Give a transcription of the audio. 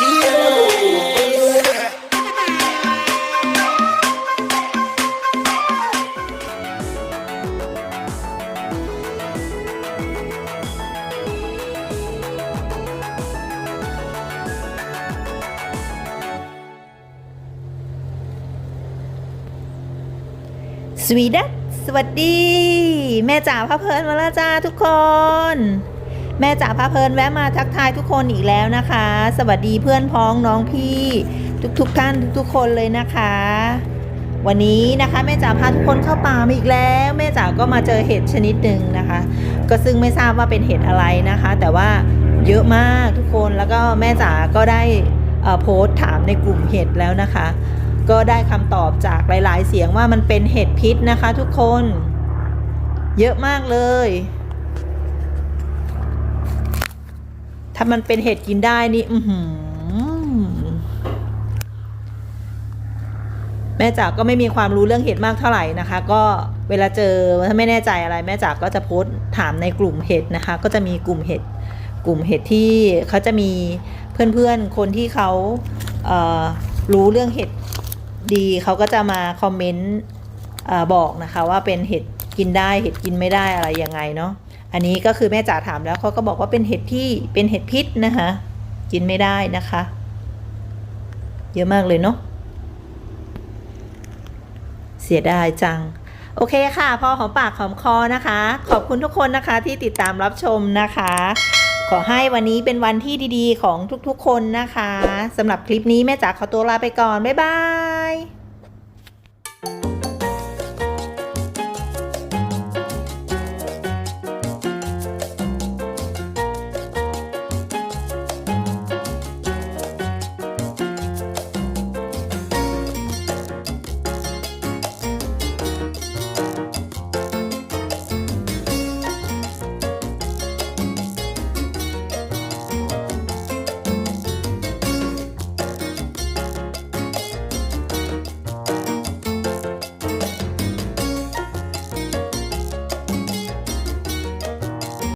สวีดัสสวัสดี แม่จ๋าพ่อเพลินมาแล้วจ้าทุกคน แม่จ๋าพระเพลินแวะมาทักทายทุกคนอีกแล้วนะคะ สวัสดีเพื่อนพ้องน้องพี่ ทุกๆทท่านทุกๆคนเลยนะคะ วันนี้นะคะแม่จ๋าพาทุกคนเข้าป่ามาอีกแล้ว แม่จ๋าก็มาเจอเห็ดชนิดหนึ่งนะคะ ก็ซึ่งไม่ทราบว่าเป็นเห็ดอะไรนะคะ แต่ว่าเยอะมากทุกคนแล้วก็แม่จ๋าก็ได้โพสต์ถามในกลุ่มเห็ดแล้วนะคะ ก็ได้คำตอบจากหลาย ๆ เสียงว่ามันเป็นเห็ดพิษนะคะ ทุกคน เยอะมากเลย ถ้ามันเป็นเห็ดกินได้นี่ อืแม่จ๋าก็ไม่มีความรู้เรื่องเห็ดมากเท่าไหร่นะคะ ก็เวลาเจอถ้าไม่แน่ใจอะไร แม่จ๋าก็จะโพสถามในกลุ่มเห็ดนะคะ ก็จะมีกลุ่มเห็ดกลุ่มเห็ดที่เขาจะมีเพื่อนๆ คนที่เขาเรู้เรื่องเห็ดดีเขาก็จะมาคอมเมนต์บอกนะคะ ว่าเป็นเห็ดกินได้เห็ดกินไม่ได้อะไรยังไงเนาะ อันนี้ก็คือแม่จ๋าถามแล้วเขาก็บอกว่าเป็นเห็ดที่เป็นเห็ดพิษนะคะกินไม่ได้นะคะ เยอะมากเลยเนาะเสียดายจัง โอเคค่ะ พอหอมปากหอมคอนะคะ ขอบคุณทุกคนนะคะที่ติดตามรับชมนะคะ ขอให้วันนี้เป็นวันที่ดีๆ ของทุกๆคนนะคะสำหรับคลิปนี้แม่จ๋าขอตัวลาไปก่อน บ๊ายบาย